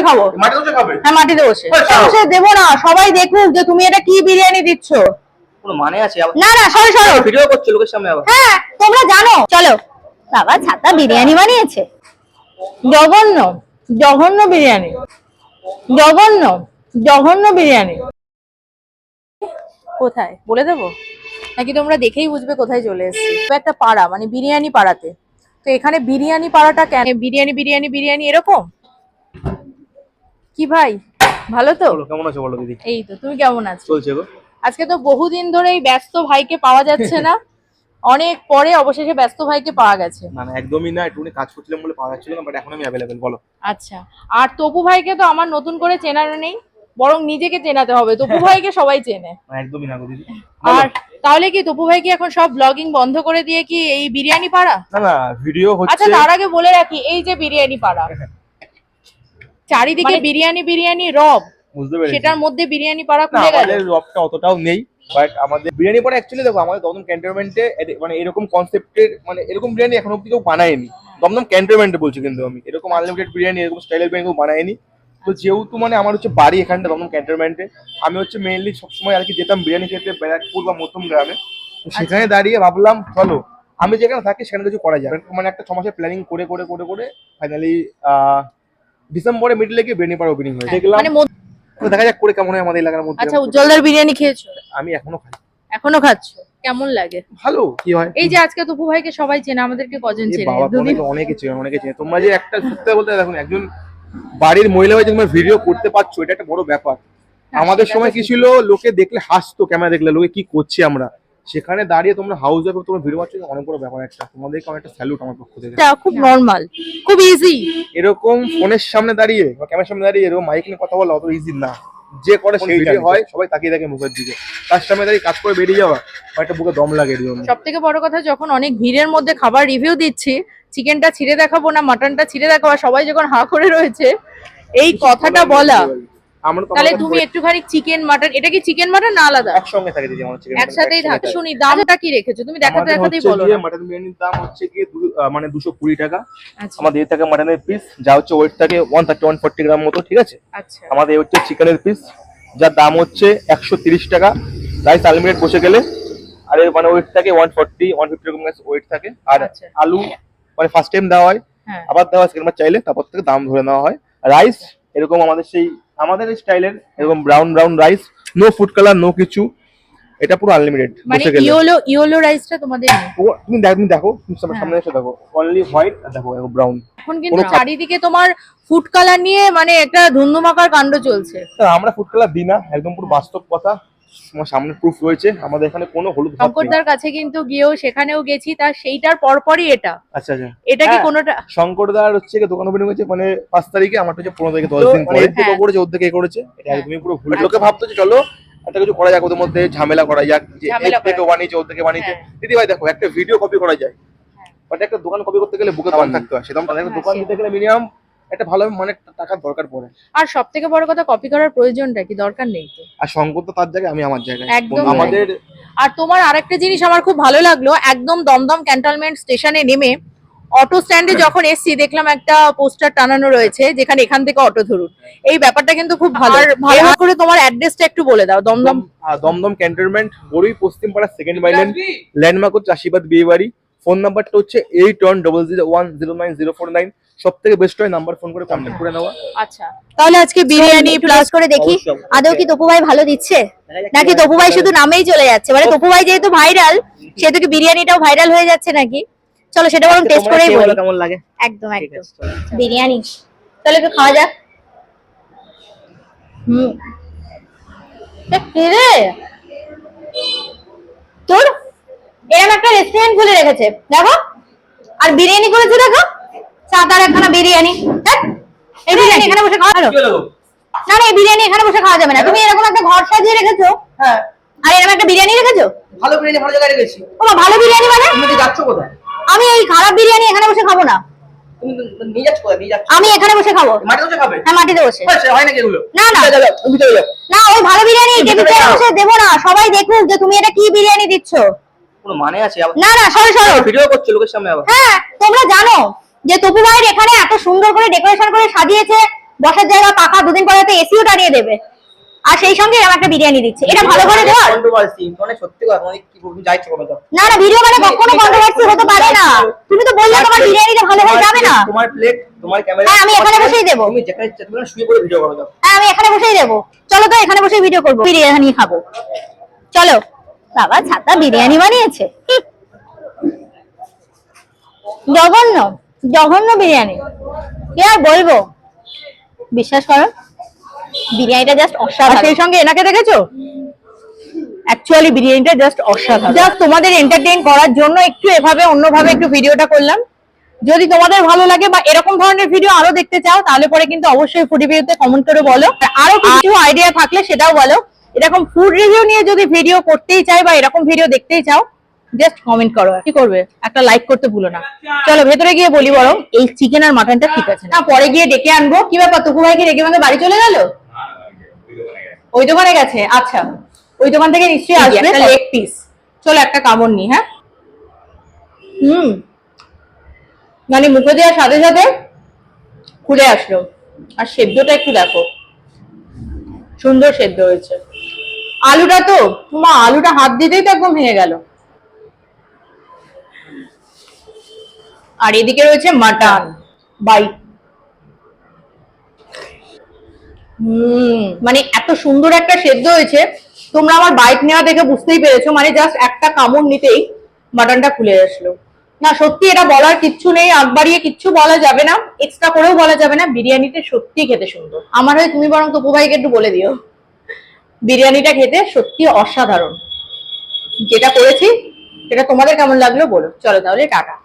বসে খাব? মাটি বসে খাবে? হ্যাঁ মাটিতে বসে। বসে দেবো না সবাই দেখুক যে তুমি এটা কি বিরিয়ানি দিচ্ছ। মানে আছে? না না সরো সরো। ভিডিও করছে লোকের সামনে আবার। হ্যাঁ তোমরা জানো। চলো বাবা ছাতা বিরিয়ানি বানিয়েছে। জঘন্য জঘন্য বিরিয়ানি। জঘন্য জঘন্য বিরিয়ানি। কোথায়? বলে দেবো? নাকি তোমরা দেখেই বুঝবে কোথায় চলে এসেছি? একটা পাড়া মানে বিরিয়ানি পাড়াতে। তো এখানে বিরিয়ানি পাড়াটা কেন? বিরিয়ানি বিরিয়ানি বিরিয়ানি এরকম? কি ভাই? ভালো তো? কেমন আছো বলো দিদি? এই তো তুমি কেমন আছো? চলছে গো। আজকে তো বহুদিন ধরে এই ব্যস্ত ভাইকে পাওয়া যাচ্ছে না। অনেক পরে অবশেষে ব্যস্ত ভাইকে পাওয়া গেছে। না না একদমই না একটুখানি কাজ করছিলাম বলে পাওয়া যাচ্ছিল না বাট এখন আমি অ্যাভেলেবেল বলো। আচ্ছা আর তপু ভাইকে তো আমার নতুন করে চেনানো নেই বরং নিজেকে চেনাতে হবে। তপু ভাইকে সবাই চেনে। একদমই না গো দিদি। আর তাহলে কি তপু ভাই কি এখন সব ব্লগিং বন্ধ করে দিয়ে কি এই বিরিয়ানি পাড়া? না না ভিডিও হচ্ছে আচ্ছা তার আগে বলে রাখি এই যে বিরিয়ানি পাড়া। চারিদিকে বিরিয়ানি বিরিয়ানি রব। বুঝতে পেরেছি। সেটার মধ্যে বিরিয়ানি পাড়া খুলে গেল। আমাদের রবটা অতটাও নেই বাট আমাদের বিরিয়ানি পরে অ্যাকচুয়ালি দেখো আমাদের দমদম ক্যান্টনমেন্টে মানে এরকম কনসেপ্টের মানে এরকম বিরিয়ানি এখন অব্দি কেউ বানায়নি। দমদম ক্যান্টনমেন্টে বলছি কিন্তু আমি এরকম আনলিমিটেড বিরিয়ানি এরকম স্টাইলের বিরিয়ানি কেউ বানায়নি। তো যেহেতু মানে আমার হচ্ছে বাড়ি এখানটা দমদম ক্যান্টনমেন্টে আমি হচ্ছে মেইনলি সবসময় আর কি যেতাম বিরিয়ানি খেতে ব্যারাকপুর বা মধ্যম গ্রামে। তো সেখানে দাঁড়িয়ে ভাবলাম চলো আমি যেখানে থাকি সেখানে কিছু করা যায়। মানে একটা ছ মাসের প্ল্যানিং করে করে করে করে ফাইনালি ডিসেম্বরে মিডলে গিয়ে বিরিয়ানি পাড়া ওপেনিং হয়েছে দেখলাম মানে দেখা যাক করে কেমন হয় আমাদের এলাকার মধ্যে। আচ্ছা উজ্জ্বলদার বিরিয়ানি খেয়েছো? আমি এখনও খাই এখনও খাচ্ছ? কেমন লাগে? ভালো কি হয়? এই যে আজকে তপু ভাইকে সবাই চেনে আমাদেরকে কজন চেনে? দুদিন অনেকে চেনে অনেকে চেনে। তোমরা যে একটা সত্যি বলতে দেখুন একজন বাড়ির মহিলা হয়ে তোমরা ভিডিও করতে পারছ এটা একটা বড় ব্যাপার। হ্যাঁ, আমাদের সময় কি ছিল? লোকে দেখলে হাসতো ক্যামেরা দেখলে লোকে কি করছি আমরা? সেখানে দাঁড়িয়ে তোমরা হাউস ওয়াইফ তোমরা ভিডিও পাচ্ছ অনেক বড় ব্যাপার একটা। তোমাদেরকে আমার একটা স্যালুট আমার পক্ষ থেকে। এটা খুব নর্মাল খুব ইজি এরকম ফোনের সামনে দাঁড়িয়ে বা ক্যামেরার সামনে দাঁড়িয়ে এরকম মাইক নিয়ে কথা বলা অত ইজি না। যে করে সেই ভিডিও হয় সবাই তাকিয়ে থাকে মুখের দিকে। তার সামনে দাঁড়িয়ে কাজ করে বেরিয়ে যাওয়া একটা বুকে দম লাগে এর জন্য সব থেকে বড় কথা যখন অনেক ভিড়ের মধ্যে খাবার রিভিউ দিচ্ছি চিকেনটা ছিঁড়ে দেখাবো না মাটনটা ছিঁড়ে দেখাবো সবাই যখন হা করে রয়েছে এই কথাটা বলা। আমরা তাহলে আমাদের তুমি একটুখানি চিকেন মাটন এটা কি চিকেন মাটন না আলাদা? একসঙ্গে থাকে দিদি আমার chicken একসাথেই থাকে। থাকে। শুনি দামটা কি রেখেছো? তুমি দেখাতে দেখাতেই হচ্ছে বলো মাটন বিরিয়ানির দাম হচ্ছে মানে দুশো কুড়ি টাকা। আচ্ছা। আমাদের থাকে মাটনের পিস যা হচ্ছে ওয়েট থাকে গ্রাম মতো ঠিক আছে? আচ্ছা। আমাদের হচ্ছে চিকেনের পিস যার দাম হচ্ছে একশো তিরিশ টাকা। রাইস আনলিমিটেড বসে গেলে আর এর মানে ওয়েট থাকে ওয়ান ফোর্টি ওয়ান ফিফটি রকম ওয়েট থাকে। আর আচ্ছা। আলু মানে ফার্স্ট টাইম দেওয়া হয় হ্যাঁ। আবার দেওয়া হয় চাইলে তারপর থেকে দাম ধরে নেওয়া হয়। রাইস এরকম আমাদের সেই আমাদের স্টাইলের এরকম brown brown rice no food colour no কিছু এটা পুরো আনলিমিটেড মানে ইয়েলো ইয়েলো রাইসটা তোমাদের তুমি দেখো তুমি দেখো তুমি সামনে- হ্যাঁ। এসে দেখো অনলি হোয়াইট আর দেখো এরকম ব্রাউন এখন কিন্তু চারিদিকে তোমার ফুড কালার নিয়ে মানে একটা ধুন্ধুমাকার কাণ্ড চলছে। আমরা ফুড কালার দিই না একদম পুরো বাস্তব কথা। তোমার সামনে প্রুফ রয়েছে আমাদের এখানে কোনো হলুদ। শঙ্করদার কাছে কিন্তু গিয়েও সেখানেও গেছি তার সেইটার পরপরই এটা আচ্ছা আচ্ছা এটা কি হ্যাঁ। কোনোটা শঙ্করদার হচ্ছে গিয়ে দোকান ওপেনিং হয়েছে মানে পাঁচ তারিখে আমার হচ্ছে পনেরো তারিখে দশ দিন পরে থেকে হ্যাঁ। করেছে ওর থেকে করেছে এটা হ্যাঁ। একদমই পুরো ভুল লোকে ভাবতো যে চলো একটা কিছু করা যাক ওদের মধ্যে ঝামেলা করা যাক যে ঝামেলা এর থেকে বানিয়েছে ওর থেকে বানিয়েছে হ্যাঁ। দিদি ভাই দেখো একটা ভিডিও কপি করা যায় হ্যাঁ। বাট একটা দোকান কপি করতে গেলে বুকে দোকান থাকতে হয় সেরকম একটা হ্যাঁ, দোকান। দিতে গেলে মিনিমাম একটা ভালো মানে টাকার দরকার পড়ে। আর সব থেকে বড় কথা কপি করার প্রয়োজনটা কি? দরকার নেই তো? আর শঙ্কর তো তার জায়গায় আমি আমার জায়গায়। একদম আমাদের আর তোমার আরেকটা জিনিস আমার খুব ভালো লাগল একদম দমদম ক্যান্টনমেন্ট স্টেশনে নেমে অটো স্ট্যান্ডে যখন এসছি দেখলাম একটা পোস্টার টানানো রয়েছে যেখানে এখান থেকে অটো ধরুন। এই ব্যাপারটা কিন্তু খুব ভালো। আর ভালো করে তোমার অ্যাড্রেসটা একটু বলে দাও দমদম। দমদম ক্যান্টনমেন্ট বড়ুই পশ্চিমপাড়া সেকেন্ড মাইলেন ল্যান্ডমার্ক হচ্ছে আশীর্বাদ বিয়ে বাড়ি ফোন নাম্বারটা হচ্ছে eight one double zero one zero nine zero four nine সব থেকে বেস্ট হয় নাম্বার ফোন করে কন্ট্যাক্ট করে নেওয়া। আচ্ছা। তাহলে আজকে বিরিয়ানি প্লাস করে দেখি। অবশ্যই। আদৌ কি তপু ভাই ভালো দিচ্ছে? নাকি তপু ভাই শুধু নামেই চলে যাচ্ছে? মানে তপু ভাই যেহেতু ভাইরাল সেহেতু কি বিরিয়ানিটাও ভাইরাল হয়ে যাচ্ছে নাকি? চলো সেটা বরং টেস্ট করেই বলি। কেমন লাগে। একদম একদম। বিরিয়ানি। তাহলে একটু খাওয়া যাক। হুম। রে? তোর? এরকম একটা রেস্টুরেন্ট খুলে রেখেছে। দেখো। আর বিরিয়ানি করেছে দেখো। একখানা বিরিয়ানি। এই বিরিয়ানি এখানে বসে খাওয়া না না এই বিরিয়ানি এখানে বসে খাওয়া যাবে না। তুমি এরকম একটা ঘর সাজিয়ে রেখেছো? হ্যাঁ। আর এরকম একটা বিরিয়ানি রেখেছো? ভালো বিরিয়ানি ভালো জায়গায় রেখেছি। ও ভালো বিরিয়ানি মানে? তুমি যাচ্ছ কোথায়? আমি এই খারাপ বিরিয়ানি এখানে বসে খাব না। আমি এখানে বসে খাব। মাঠে বসে খাবে? হ্যাঁ মাটিতে বসে। হ্যাঁ, নাকি এগুলো? না না। ভিতরে যাও। ওই ভালো বিরিয়ানি টেবিল। বসে দেবো না সবাই দেখুক যে তুমি এটা কি বিরিয়ানি দিচ্ছ। কোনো মানে আছে না না সরো সরো। ভিডিও করছ লোকের সামনে আবার। হ্যাঁ তোমরা জানো যে তপু ভাইয়ের এখানে এত সুন্দর করে ডেকোরেশন করে সাজিয়েছে বসার জায়গা পাকা দুদিন পরে তো এসিও টানিয়ে দেবে। আর সেই সঙ্গে এরকম একটা বিরিয়ানি দিচ্ছে। এটা ভালো করে কন্ট্রোভার্সি মানে সত্যি কথা মানে কি বলব যাই ইচ্ছে না না ভিডিও মানে কখনো কন্ট্রোভার্সি হতে পারে না। তুমি তো বললে তোমার বিরিয়ানিটা ভালো হয়ে যাবে না। তোমার প্লেট তোমার ক্যামেরা হ্যাঁ, আমি এখানে বসেই দেবো। তুমি যেখানে ইচ্ছা তুমি শুয়ে পড়ে ভিডিও করো দাও হ্যাঁ আমি এখানে বসেই দেবো। চলো তো এখানে বসে ভিডিও করব। বিরিয়ানি খাব। চলো। বাবা ছাতা বিরিয়ানি বানিয়েছে। জঘন্য। জঘন্য বিরিয়ানি। কি আর বলব? বিশ্বাস করো বিরিয়ানিটা জাস্ট অসাধারণ। সেই সঙ্গে এনাকে দেখেছ? অ্যাকচুয়ালি বিরিয়ানিটা জাস্ট অসাধারণ। জাস্ট তোমাদের এন্টারটেইন করার জন্য একটু এভাবে অন্যভাবে একটু ভিডিওটা করলাম। যদি তোমাদের ভালো লাগে বা এরকম ধরনের ভিডিও আরও দেখতে চাও তাহলে পরে কিন্তু অবশ্যই ফুডি ভিডিওতে কমেন্ট করে বলো। আরও কিছু আইডিয়া থাকলে সেটাও বলো। এরকম ফুড রিভিউ নিয়ে যদি ভিডিও করতেই চাই বা এরকম ভিডিও দেখতেই চাও জাস্ট কমেন্ট করো। কি করবে? একটা লাইক করতে ভুলো না। চলো ভেতরে গিয়ে বলি বরং এই চিকেন আর মাটনটা ঠিক আছে। না পরে গিয়ে ডেকে আনব। কি ব্যাপার তুকু ভাই কি ডেকে আমাদের বাড়ি চলে গেল? ওই দোকানে গেছে। আচ্ছা ওই দোকান থেকে নিশ্চয়ই আসবে। একটা লেগ পিস চলো একটা কামড় নি হ্যাঁ? হুম। মানে মুখে দেওয়ার সাথে সাথে খুলে আসলো। আর সেদ্ধটা একটু দেখো। সুন্দর সেদ্ধ হয়েছে। আলুটা তো তোমার আলুটা হাত দিতেই তো একদম ভেঙে গেল। আর এদিকে রয়েছে মাটন। হুম মানে এত সুন্দর একটা সেদ্ধ হয়েছে। তোমরা আমার বাইক নেওয়া দেখে বুঝতেই পেরেছ মানে জাস্ট একটা কামড় নিতেই মাটনটা খুলে আসলো। না, সত্যি এটা বলার কিচ্ছু নেই, আগ বাড়িয়ে কিচ্ছু বলা যাবে না এক্সট্রা করেও বলা যাবে না, বিরিয়ানিটা সত্যি খেতে সুন্দর। আমার হয়ে তুমি বরং তপু ভাইকে একটু বলে দিও। বিরিয়ানিটা খেতে সত্যি অসাধারণ। যেটা করেছি, সেটা তোমাদের কেমন লাগল বলো। চলো তাহলে, টাটা।